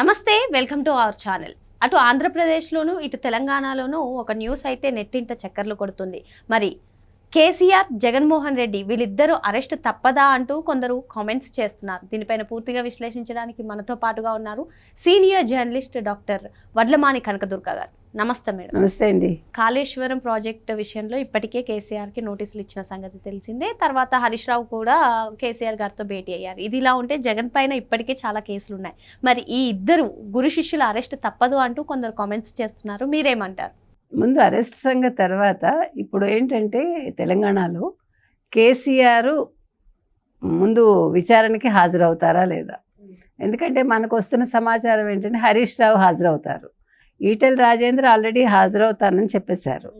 నమస్తే welcome to our channel. అటు ఆంధ్రప్రదేశ్లోను ఇటు తెలంగాణలోనూ ఒక న్యూస్ అయితే నెట్టింట చక్కర్లు కొడుతుంది. మరి కేసీఆర్ జగన్మోహన్ రెడ్డి వీళ్ళిద్దరూ అరెస్ట్ తప్పదా అంటూ కొందరు కామెంట్స్ చేస్తున్నారు. దీనిపైన పూర్తిగా విశ్లేషించడానికి మనతో పాటుగా ఉన్నారు senior journalist doctor Vadlamani Kanakadurga గారు. నమస్తే మేడం. నమస్తే అండి. కాళేశ్వరం ప్రాజెక్ట్ విషయంలో ఇప్పటికే కేసీఆర్కి నోటీసులు ఇచ్చిన సంగతి తెలిసిందే. తర్వాత హరీష్ రావు కూడా కేసీఆర్ గారితో భేటీ అయ్యారు. ఇది ఇలా ఉంటే జగన్ పైన ఇప్పటికే చాలా కేసులు ఉన్నాయి. మరి ఈ ఇద్దరు గురు శిష్యుల అరెస్ట్ తప్పదు అంటూ కొందరు కామెంట్స్ చేస్తున్నారు. మీరేమంటారు? ముందు అరెస్ట్ సంగతి తర్వాత ఇప్పుడు ఏంటంటే తెలంగాణలో కేసీఆర్ ముందు విచారణకి హాజరవుతారా లేదా? ఎందుకంటే మనకు వస్తున్న సమాచారం ఏంటంటే హరీష్ రావు హాజరవుతారు. ఈటెల రాజేంద్ర ఆల్రెడీ హాజరవుతానని చెప్పేశారు.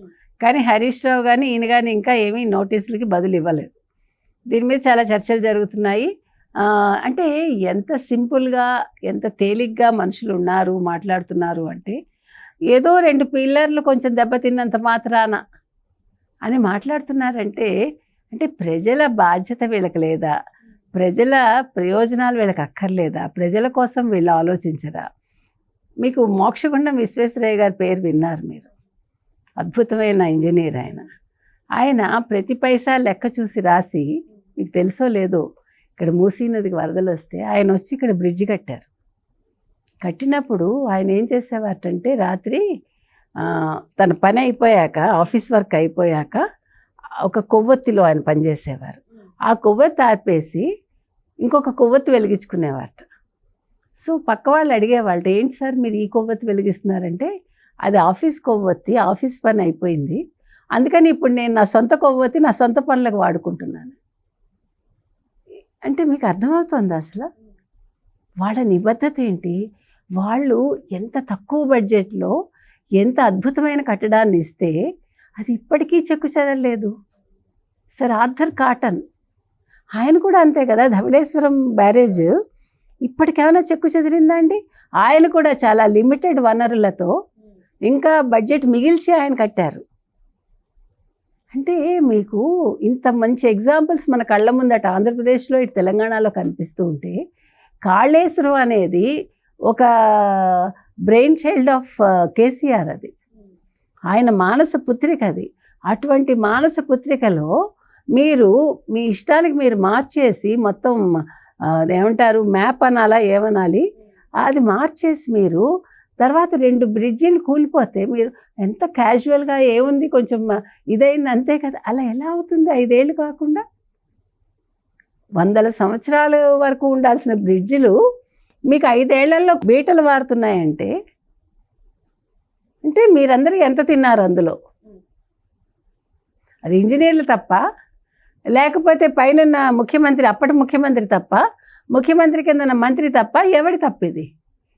కానీ హరీష్ రావు కానీ ఈయన కానీ ఇంకా ఏమీ నోటీసులకి బదులు ఇవ్వలేదు దీని మీద చాలా చర్చలు జరుగుతున్నాయి. అంటే ఎంత సింపుల్గా ఎంత తేలిగ్గా మనుషులు ఉన్నారు మాట్లాడుతున్నారు అంటే ఏదో రెండు పిల్లర్లు కొంచెం దెబ్బతిన్నంత మాత్రాన అని మాట్లాడుతున్నారంటే అంటే ప్రజల బాధ్యత వీళ్ళకి లేదా? ప్రజల ప్రయోజనాలు వీళ్ళకి అక్కర్లేదా? ప్రజల కోసం వీళ్ళు ఆలోచించరా? మీకు మోక్షగుండం విశ్వేశ్వరయ్య గారి పేరు విన్నారు మీరు. అద్భుతమైన ఇంజనీర్ ఆయన. ఆయన ప్రతి పైసా లెక్క చూసి రాసి మీకు తెలుసో లేదో ఇక్కడ మూసీ నదికి వరదలు వస్తే ఆయన వచ్చి ఇక్కడ బ్రిడ్జ్ కట్టారు. కట్టినప్పుడు ఆయన ఏం చేసేవాటంటే రాత్రి తన పని అయిపోయాక ఆఫీస్ వర్క్ అయిపోయాక ఒక కొవ్వొత్తిలో ఆయన పనిచేసేవారు. ఆ కొవ్వొత్తి ఆర్పేసి ఇంకొక కొవ్వొత్తి వెలిగించుకునేవారట. సో పక్క వాళ్ళు అడిగేవాళ్ళు ఏంటి సార్ మీరు ఈ కొవ్వొత్తి వెలిగిస్తున్నారంటే అది ఆఫీస్ కొవ్వొత్తి ఆఫీస్ పని అయిపోయింది. అందుకని ఇప్పుడు నేను నా సొంత కొవ్వొత్తి నా సొంత పనులకు వాడుకుంటున్నాను. అంటే మీకు అర్థమవుతుంది అసలు? వాళ్ళ నిబద్ధత ఏంటి? వాళ్ళు ఎంత తక్కువ బడ్జెట్లో ఎంత అద్భుతమైన కట్టడాన్ని ఇస్తే అది ఇప్పటికీ చెక్కు చెదరలేదు. Sir Arthur Cotton. ఆయన కూడా అంతే కదా ధవళేశ్వరం బ్యారేజ్ ఇప్పటికేమైనా చెక్కు చెదిరిందా అండి? ఆయన కూడా చాలా లిమిటెడ్ వనరులతో ఇంకా బడ్జెట్ మిగిల్చి ఆయన కట్టారు. అంటే మీకు ఇంత మంచి ఎగ్జాంపుల్స్ మన కళ్ళ ముందట ఆంధ్రప్రదేశ్లో ఇటు తెలంగాణలో కనిపిస్తూ ఉంటే కాళేశ్వరం అనేది ఒక బ్రెయిన్ చైల్డ్ ఆఫ్ కేసీఆర్ అది. ఆయన మానస పుత్రిక అది. అటువంటి మానస పుత్రికలో మీరు మీ ఇష్టానికి మీరు మార్చేసి మొత్తం ఏమంటారు మ్యాప్ అనాలా ఏమనాలి? అది మార్చేసి మీరు తర్వాత రెండు బ్రిడ్జిలు కూలిపోతే మీరు ఎంత క్యాజువల్గా ఏముంది కొంచెం ఇదైంది అంతే కదా? అలా ఎలా అవుతుంది ఐదేళ్ళు కాకుండా? వందల సంవత్సరాల వరకు ఉండాల్సిన బ్రిడ్జిలు మీకు ఐదేళ్ళలో బీటలు వారుతున్నాయంటే అంటే మీరందరూ ఎంత తిన్నారు అందులో? అది ఇంజనీర్లు తప్ప లేకపోతే పైన ముఖ్యమంత్రి అప్పటి ముఖ్యమంత్రి తప్ప ముఖ్యమంత్రి కింద ఉన్న మంత్రి తప్ప ఎవడి తప్పు ఇది?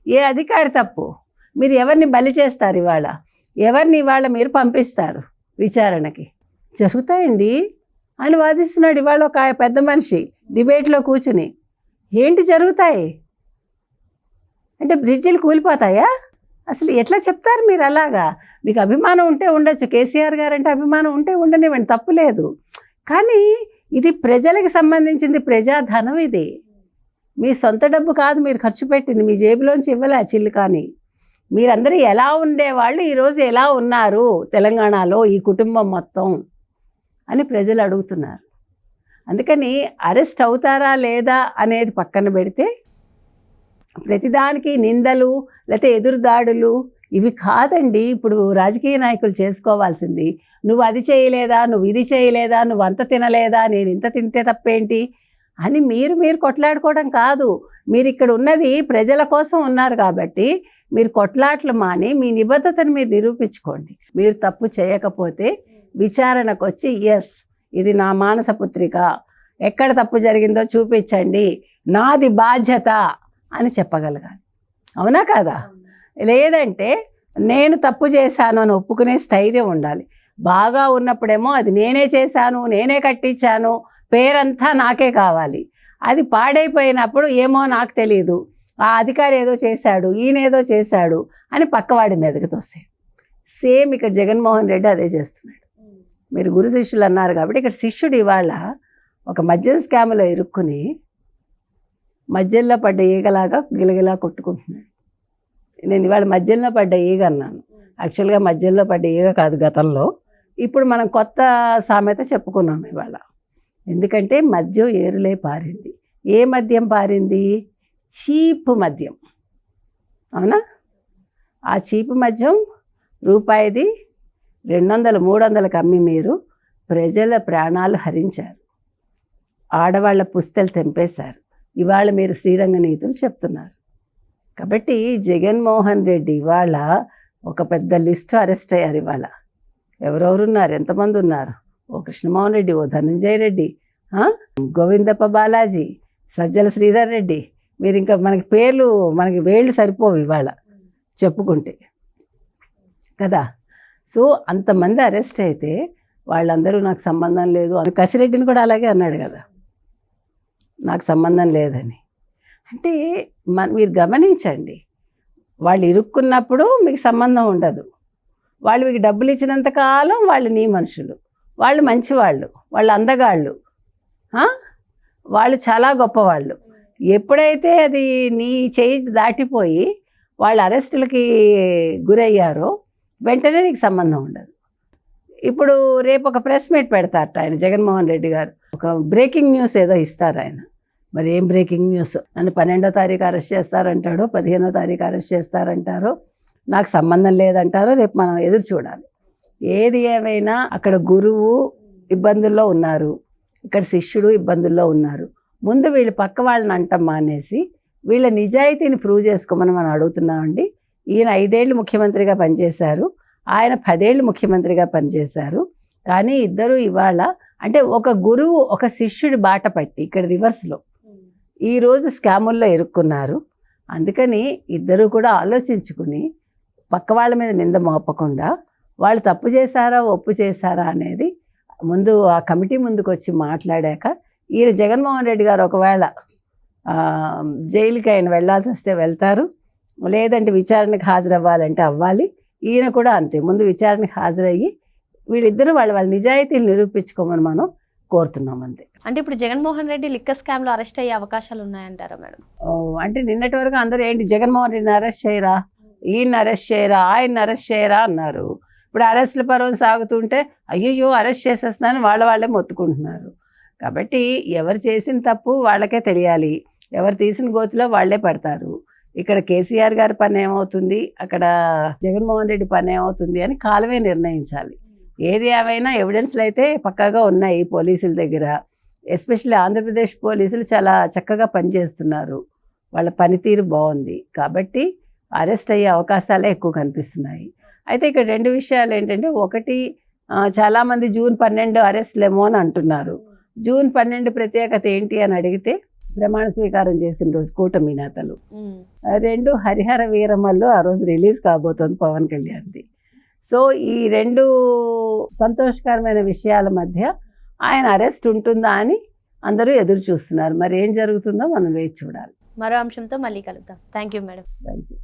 ఏ అధికారి తప్పు? మీరు ఎవరిని బలి చేస్తారు ఇవాళ? ఎవరిని ఇవాళ మీరు పంపిస్తారు విచారణకి? జరుగుతాయండి. అని వాదిస్తున్నాడు ఇవాళ ఒక పెద్ద మనిషి డిబేట్లో కూర్చుని. ఏంటి జరుగుతాయి? అంటే బ్రిడ్జిలు కూలిపోతాయా? అసలు ఎట్లా చెప్తారు మీరు అలాగా? మీకు అభిమానం ఉంటే ఉండొచ్చు. కేసీఆర్ గారంటే అభిమానం ఉంటే ఉండనివ్వండి తప్పు లేదు. కానీ ఇది ప్రజలకు సంబంధించింది ప్రజాధనం ఇది. మీ సొంత డబ్బు కాదు మీరు ఖర్చు పెట్టింది మీ జేబులోంచి ఇవ్వలే చిల్లు కానీ మీరందరూ ఎలా ఉండేవాళ్ళు ఈరోజు ఎలా ఉన్నారు తెలంగాణలో ఈ కుటుంబం మొత్తం అని ప్రజలు అడుగుతున్నారు. అందుకని అరెస్ట్ అవుతారా లేదా అనేది పక్కన పెడితే ప్రతిదానికి నిందలు లేకపోతే ఎదురుదాడులు ఇవి కాదండి. ఇప్పుడు రాజకీయ నాయకులు చేసుకోవాల్సింది. నువ్వు అది చేయలేదా? నువ్వు ఇది చేయలేదా? నువ్వు అంత తినలేదా? నేను ఇంత తింటే తప్పేంటి? అని మీరు మీరు కొట్లాడుకోవడం కాదు. మీరు ఇక్కడ ఉన్నది ప్రజల కోసం ఉన్నారు కాబట్టి మీరు కొట్లాట్లు మాని మీ నిబద్ధతను మీరు నిరూపించుకోండి. మీరు తప్పు చేయకపోతే విచారణకు వచ్చి ఎస్ ఇది నా మానస పుత్రిక. ఎక్కడ తప్పు జరిగిందో చూపించండి. నాది బాధ్యత అని చెప్పగలగాలి. అవునా కాదా? లేదంటే నేను తప్పు చేశాను అని ఒప్పుకునే స్థైర్యం ఉండాలి. బాగా ఉన్నప్పుడేమో అది నేనే చేశాను నేనే కట్టించాను పేరంతా నాకే కావాలి. అది పాడైపోయినప్పుడు ఏమో నాకు తెలియదు ఆ అధికారి ఏదో చేశాడు ఈయన ఏదో చేశాడు అని పక్కవాడి మీదకి తోసాడు సేమ్ ఇక్కడ జగన్మోహన్ రెడ్డి అదే చేస్తున్నాడు. మీరు గురు శిష్యులు అన్నారు కాబట్టి ఇక్కడ శిష్యుడు ఇవాళ ఒక మద్యం స్కామ్లో ఇరుక్కుని మధ్యలో పడ్డ ఈగలాగా గిలగిలా కొట్టుకుంటున్నాడు. నేను ఇవాళ మధ్యలో పడ్డ ఈగ అన్నాను. యాక్చువల్గా మధ్యలో పడ్డ ఈగ కాదు గతంలో. ఇప్పుడు మనం కొత్త సామెత చెప్పుకున్నాం ఇవాళ. ఎందుకంటే మద్యం ఏరులే పారింది. ఏ మద్యం పారింది? చీప్ మద్యం. అవునా? ఆ చీప్ మద్యం రూపాయిది రెండు వందలు మూడు వందలకు అమ్మి మీరు ప్రజల ప్రాణాలు హరించారు. ఆడవాళ్ళ పుస్తలు తెంపేశారు. ఇవాళ మీరు శ్రీరంగ నీతులు చెప్తున్నారు. కాబట్టి జగన్మోహన్ రెడ్డి ఇవాళ ఒక పెద్ద లిస్టు అరెస్ట్ అయ్యారు ఇవాళ. ఎవరెవరు ఉన్నారు ఎంతమంది ఉన్నారు? ఓ కృష్ణమోహన్ రెడ్డి ఓ ధనంజయ రెడ్డి గోవిందప్ప బాలాజీ సజ్జల శ్రీధర్ రెడ్డి. మీరు ఇంకా మనకి పేర్లు మనకి వేళ్ళు సరిపోవు ఇవాళ చెప్పుకుంటే. కదా? సో అంతమంది అరెస్ట్ అయితే వాళ్ళందరూ నాకు సంబంధం లేదు అని కసిరెడ్డిని కూడా అలాగే అన్నాడు కదా. నాకు సంబంధం లేదని. అంటే మన మీరు గమనించండి. వాళ్ళు ఇరుక్కున్నప్పుడు మీకు సంబంధం ఉండదు. వాళ్ళు మీకు డబ్బులు ఇచ్చినంత కాలం వాళ్ళు నీ మనుషులు. వాళ్ళు మంచివాళ్ళు. వాళ్ళు అందగాళ్ళు. వాళ్ళు చాలా గొప్పవాళ్ళు. ఎప్పుడైతే అది నీ చేయి దాటిపోయి వాళ్ళు అరెస్టులకి గురయ్యారో వెంటనే నీకు సంబంధం ఉండదు. ఇప్పుడు రేపు ఒక ప్రెస్ మీట్ పెడతారట ఆయన జగన్మోహన్ రెడ్డి గారు. ఒక బ్రేకింగ్ న్యూస్ ఏదో ఇస్తారు ఆయన. మరి ఏం బ్రేకింగ్ న్యూస్? నన్ను పన్నెండో తారీఖు అరెస్ట్ చేస్తారంటాడో పదిహేనో తారీఖు అరెస్ట్ చేస్తారంటారో. నాకు సంబంధం లేదంటారో రేపు మనం ఎదురు చూడాలి. ఏది ఏమైనా అక్కడ గురువు ఇబ్బందుల్లో ఉన్నారు ఇక్కడ శిష్యుడు ఇబ్బందుల్లో ఉన్నారు. ముందు వీళ్ళు పక్క వాళ్ళని అంటం మానేసి వీళ్ళ నిజాయితీని ప్రూవ్ చేసుకోమని మనం అడుగుతున్నామండి. ఈయన ఐదేళ్ళు ముఖ్యమంత్రిగా పనిచేశారు ఆయన పదేళ్ళు ముఖ్యమంత్రిగా పనిచేశారు. కానీ ఇద్దరు ఇవాళ అంటే ఒక గురువు ఒక శిష్యుడి బాట పట్టి ఇక్కడ రివర్స్లో ఈరోజు స్కాముల్లో ఇరుక్కున్నారు. అందుకని ఇద్దరు కూడా ఆలోచించుకుని పక్క వాళ్ళ మీద నింద మోపకుండా వాళ్ళు తప్పు చేశారా ఒప్పు చేశారా అనేది ముందు ఆ కమిటీ ముందుకు వచ్చి మాట్లాడాక ఈయన జగన్మోహన్ రెడ్డి గారు ఒకవేళ జైలుకి ఆయన వెళ్ళాల్సి వస్తే వెళ్తారు. లేదంటే విచారణకు హాజరవ్వాలంటే అవ్వాలి. ఈయన కూడా అంతే. ముందు విచారణకు హాజరయ్యి వీళ్ళిద్దరూ వాళ్ళ వాళ్ళ నిజాయితీలు నిరూపించుకోమని మనం కోరుతున్నాం అంతే అంటే ఇప్పుడు జగన్మోహన్ రెడ్డి లిక్కర్ స్కామ్లో అరెస్ట్ అయ్యే అవకాశాలు ఉన్నాయంటారా మేడం? ఓ, అంటే నిన్నటి వరకు అందరూ ఏంటి జగన్మోహన్ రెడ్డిని అరెస్ట్ చేయరా ఈయన అరెస్ట్ చేయరా ఆయన అరెస్ట్ చేయరా అన్నారు. ఇప్పుడు అరెస్ట్ల పర్వం సాగుతుంటే అయ్యయ్యో అరెస్ట్ చేసేస్తున్నాను వాళ్ళ వాళ్ళే మొత్తుకుంటున్నారు. కాబట్టి ఎవరు చేసిన తప్పు వాళ్ళకే తెలియాలి. ఎవరు తీసిన గోతిలో వాళ్ళే పడతారు. ఇక్కడ కేసీఆర్ గారి పని ఏమవుతుంది? అక్కడ జగన్మోహన్ రెడ్డి పని ఏమవుతుంది అని కాలమే నిర్ణయించాలి. ఏది ఏమైనా ఎవిడెన్స్లు అయితే పక్కాగా ఉన్నాయి పోలీసుల దగ్గర. ఎస్పెషల్లీ ఆంధ్రప్రదేశ్ పోలీసులు చాలా చక్కగా పనిచేస్తున్నారు. వాళ్ళ పనితీరు బాగుంది. కాబట్టి అరెస్ట్ అయ్యే అవకాశాలే ఎక్కువ కనిపిస్తున్నాయి. అయితే ఇక్కడ రెండు విషయాలు ఏంటంటే ఒకటి చాలామంది జూన్ పన్నెండు అరెస్ట్లేమో అని అంటున్నారు. జూన్ పన్నెండు ప్రత్యేకత ఏంటి అని అడిగితే ప్రమాణ స్వీకారం చేసిన రోజు కూటమి నేతలు. రెండు హరిహర వీరమల్లు ఆ రోజు రిలీజ్ కాబోతోంది పవన్ కళ్యాణ్ది. సో ఈ రెండు సంతోషకరమైన విషయాల మధ్య ఆయన అరెస్ట్ ఉంటుందా అని అందరూ ఎదురు చూస్తున్నారు మరి ఏం జరుగుతుందో మనం వేచి చూడాలి. మరో అంశంతో మళ్ళీ కలుద్దాం. Thank you madam thank you